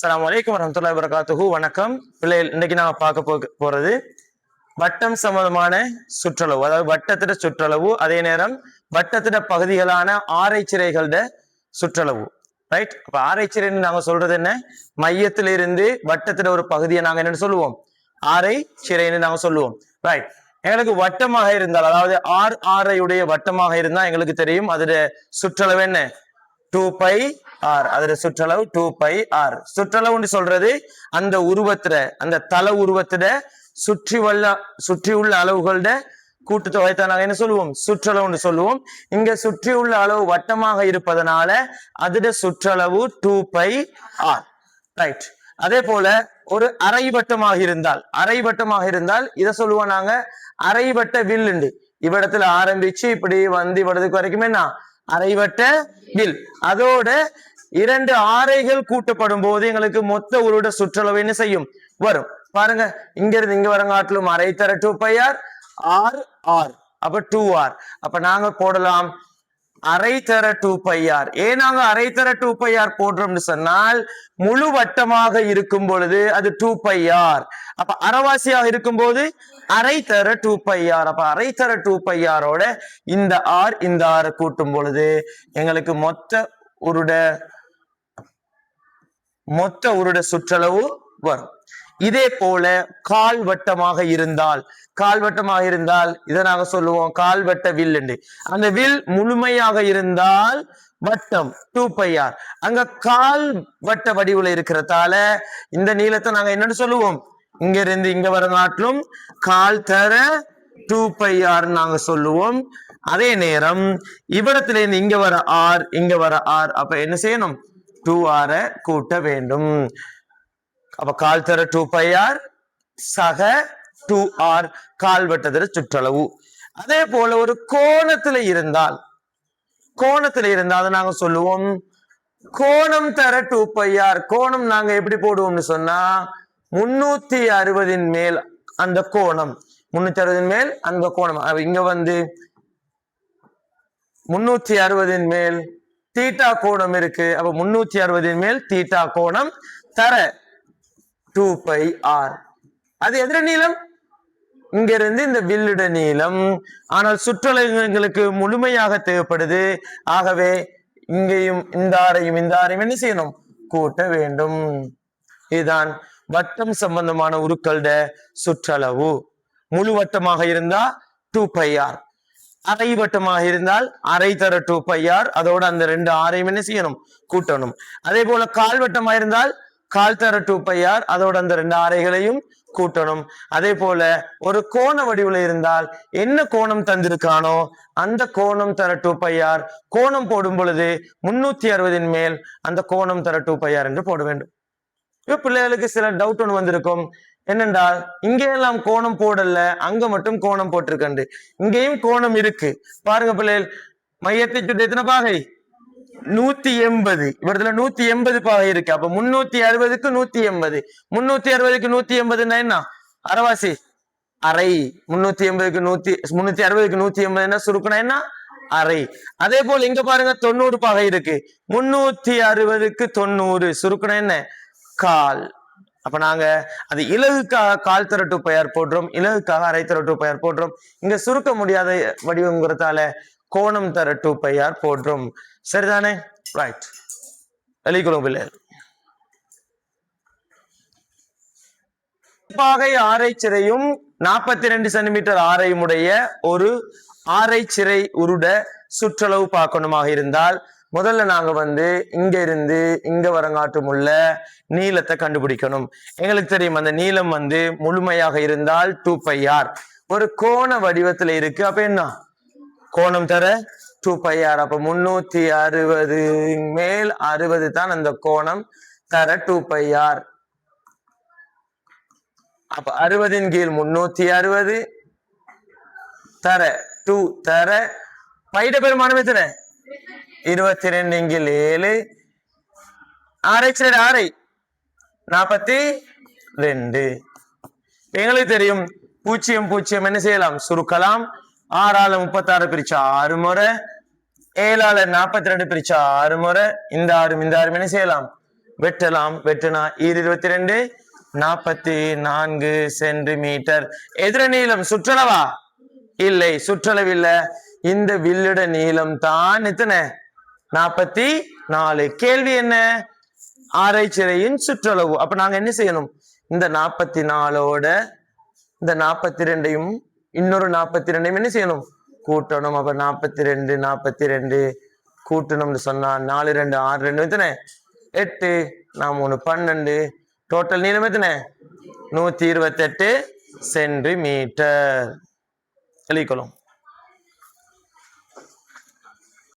அஸ்ஸலாமு வலைக்கம் வரமத்துல்லா வரகாத்துஹூ வணக்கம். பிள்ளைகள் இன்னைக்கு நாம பார்க்க போ போறது வட்டம் சம்பந்தமான சுற்றளவு அதாவது வட்டத்திட சுற்றளவு அதே நேரம் வட்டத்திட பகுதிகளான ஆரைச்சிறைகளோட சுற்றளவு. ரைட் அப்ப ஆரைச்சிறைன்னு நாங்க சொல்றது என்ன? மையத்திலிருந்து இருந்து வட்டத்திட ஒரு பகுதியை நாங்க என்னன்னு சொல்லுவோம்? ஆரை சிறைன்னு நாங்க சொல்லுவோம். ரைட் எங்களுக்கு வட்டமாக இருந்தால் அதாவது ஆர் ஆரையுடைய வட்டமாக இருந்தால் எங்களுக்கு தெரியும். அதோட சுற்றளவு என்ன? டூ பை ஆர் அதுல சுற்றளவு டூ பை ஆர் சுற்றளவுன்னு சொல்றது அந்த உருவத்துல அந்த தல உருவத்துல சுற்றி உள்ள சுற்றி உள்ள அளவுகளோட கூட்டுத்தொகை தான் என்ன சொல்லுவோம்? சுற்றளவுன்னு சொல்லுவோம். இங்க சுற்றி உள்ள அளவு வட்டமாக இருப்பதனால அதுட சுற்றளவு டூ பை ஆர் ரைட் அதே போல ஒரு அரை வட்டமாக இருந்தால் அரை வட்டமாக இருந்தால் இதை சொல்லுவோம் நாங்க. அரைவட்ட வில்லுண்டு இவ்விடத்துல ஆரம்பிச்சு இப்படி வந்து இவ்வளவுக்கு வரைக்கும் என்ன? அரைவட்ட வில். அதோட இரண்டு ஆரைகள் கூட்டப்படும் போது எங்களுக்கு மொத்த உருட சுற்றளவு என்ன செய்யும்? வரும். பாருங்க இங்க இருந்து இங்க வரங்காட்டிலும் அரை தர two pi r r r அப்ப டூ ஆர் அப்ப நாங்க போடலாம் அரை தர டூ ஆர் ஏன் நாங்க அரை தர டூ ஆர் போடுறோம்னு சொன்னால் முழு வட்டமாக இருக்கும் பொழுது அது டூ பையார் அப்ப அறவாசியாக இருக்கும் போது அரை தர டூ ஆர் அப்ப அரை தர டூ ஆரோட இந்த ஆர் இந்த ஆரை கூட்டும் பொழுது எங்களுக்கு மொத்த உருட மொத்த உருட சுற்றளவு வரும். இதே போல கால் வட்டமாக இருந்தால் கால் வட்டமாக இருந்தால் இதை நாங்க சொல்லுவோம் கால்வட்ட வில் என்று. அந்த வில் முழுமையாக இருந்தால் வட்டம் டூ பையார் அங்க கால் வட்ட வடிவுல இருக்கிறதால இந்த நீளத்தை நாங்க என்னன்னு சொல்லுவோம்? இங்க இருந்து இங்க வர நாட்டிலும் கால் தர டூ பையார் நாங்க சொல்லுவோம். அதே நேரம் இவ்விடத்துல இருந்து இங்க வர ஆர் இங்க வர ஆர் அப்ப என்ன செய்யணும்? டூ ஆர கூட்ட வேண்டும். அப்ப கால் தர டூ பை ஆர் சக டூ ஆர் கால் வெட்டதர சுற்றளவு. அதே போல ஒரு கோணத்துல இருந்தால் கோணத்துல இருந்தால் அதை நாங்க சொல்லுவோம். கோணம் தர டூ பை ஆர் கோணம் நாங்க எப்படி போடுவோம்னு சொன்னா முன்னூத்தி அறுபதின் மேல் அந்த கோணம். முன்னூத்தி அறுபதின் மேல் அந்த கோணம். இங்க வந்து முன்னூத்தி அறுபதின் மேல் தீட்டா கோணம் இருக்கு. அப்ப முன்னூத்தி அறுபதின் மேல் தீட்டா கோணம் தர டூ பை ஆர் அது எதிர நீளம்? இங்கிருந்து இந்த வில்லுட நீளம். ஆனால் சுற்றளவுகளுக்கு முழுமையாக தேவைப்படுது. ஆகவே இங்கேயும் இந்த ஆரையும் இந்த ஆரையும் என்ன செய்யணும்? கூட்ட வேண்டும். இதுதான் வட்டம் சம்பந்தமான உருக்களோட சுற்றளவு. முழு வட்டமாக இருந்தா டூ பை ஆர் அரை வட்டமாக இருந்தால் அரை தர டூ பை ஆர் அதோட அந்த ரெண்டு ஆரையும் என்ன செய்யணும்? கூட்டணும். அதே போல கால் வட்டமாக இருந்தால் கால் தர டூ பை ஆர் அதோட அந்த ரெண்டு ஆரைகளையும் கூட்டணும். அதே போல ஒரு கோண வடிவுல இருந்தால் என்ன கோணம் தந்திருக்கானோ அந்த கோணம் தர டூ பை ஆர் கோணம் போடும் பொழுது முன்னூத்தி அறுபதின் மேல் அந்த கோணம் தர டூ பை ஆர் என்று போட வேண்டும். இப்ப பிள்ளைகளுக்கு சில டவுட் ஒன்று வந்திருக்கும். என்னென்றால் இங்கே எல்லாம் கோணம் போடல அங்க மட்டும் கோணம் போட்டிருக்கண்டு. இங்கேயும் கோணம் இருக்கு. பாருங்க பிள்ளைகள் மையத்தை சுற்றி எத்தனை பாகை? நூத்தி எண்பது. இவரத்துல நூத்தி எண்பது பாகை இருக்கு. அப்ப முன்னூத்தி அறுபதுக்கு நூத்தி எண்பது. முன்னூத்தி அறுபதுக்கு நூத்தி எண்பதுன்னா என்ன? அரவாசி. அரை. முன்னூத்தி எண்பதுக்கு நூத்தி முன்னூத்தி அறுபதுக்கு நூத்தி எண்பதுன்னா சுருக்குனா என்ன? அரை. அதே போல் இங்க பாருங்க தொண்ணூறு பாகை இருக்கு. முன்னூத்தி அறுபதுக்கு தொண்ணூறு. சுருக்குனா என்ன? கால். அப்ப நாங்க அது இலகுக்காக கால் திரட்டு பெயர் போடுறோம் இலகுக்காக அரை திரட்டு பெயர் போடுறோம். இங்க சுருக்க முடியாத வடிவங்கிறதால கோணம் திரட்டு பெயர் போடுறோம். சரிதானே? ரைட் வெளிக்குழு பிள்ளைகள் பாகை ஆரை சிறையும் நாற்பத்தி ரெண்டு சென்டிமீட்டர் ஆரையும் உடைய ஒரு ஆரை சிறை உருட சுற்றளவு பார்க்கணுமாக இருந்தால் முதல்ல நாங்க வந்து இங்க இருந்து இங்க வரங்காட்டும் உள்ள நீளத்தை கண்டுபிடிக்கணும். எங்களுக்கு தெரியும் அந்த நீளம் வந்து முழுமையாக இருந்தால் டூ பை ஆர் ஒரு கோண வடிவத்துல இருக்கு அப்ப என்ன? கோணம் தர டூ பை ஆர் அப்ப முன்னூத்தி அறுபது மேல் அறுபது தான் அந்த கோணம் தர டூ பை ஆர் அப்ப அறுபதின் கீழ் முன்னூத்தி அறுபது தர டூ தர பைட பெருமானமே தரேன் இருபத்தி ரெண்டு இங்கில் ஏழு. ஆரை சரி ஆரை நாற்பத்தி ரெண்டு எங்களுக்கு தெரியும் பூஜ்ஜியம் பூஜ்ஜியம் என்ன செய்யலாம்? சுருக்கலாம். ஆறால முப்பத்தாறு பிரிச்சா ஆறு முறை. ஏழால நாற்பத்தி ரெண்டு பிரிச்சா ஆறு முறை. இந்த ஆறும் இந்த ஆறும் என்ன செய்யலாம்? வெட்டலாம். வெட்டுனா இரு இருபத்தி ரெண்டு நாற்பத்தி நான்கு சென்டிமீட்டர். எதிர நீளம் சுற்றளவா? இல்லை சுற்றளவு இல்ல. இந்த வில்லுட நீளம் தான் எத்தனை நாற்பத்தி நாலு. கேள்வி என்ன? ஆராய்ச்சிறையின் சுற்றளவு. அப்ப நாங்க என்ன செய்யணும்? இந்த நாற்பத்தி நாலோட இந்த நாற்பத்தி ரெண்டையும் இன்னொரு நாற்பத்தி ரெண்டையும் என்ன செய்யணும்? கூட்டணும். அப்ப நாற்பத்தி ரெண்டு நாற்பத்தி ரெண்டு கூட்டணும்னு சொன்னா நாலு ரெண்டு ஆறு ரெண்டு எத்தனை? எட்டு. நான் மூணு பன்னெண்டு. டோட்டல் நீளம் எத்தனை? நூத்தி இருபத்தெட்டு சென்டிமீட்டர். எழுதிக்கொள்ளும்.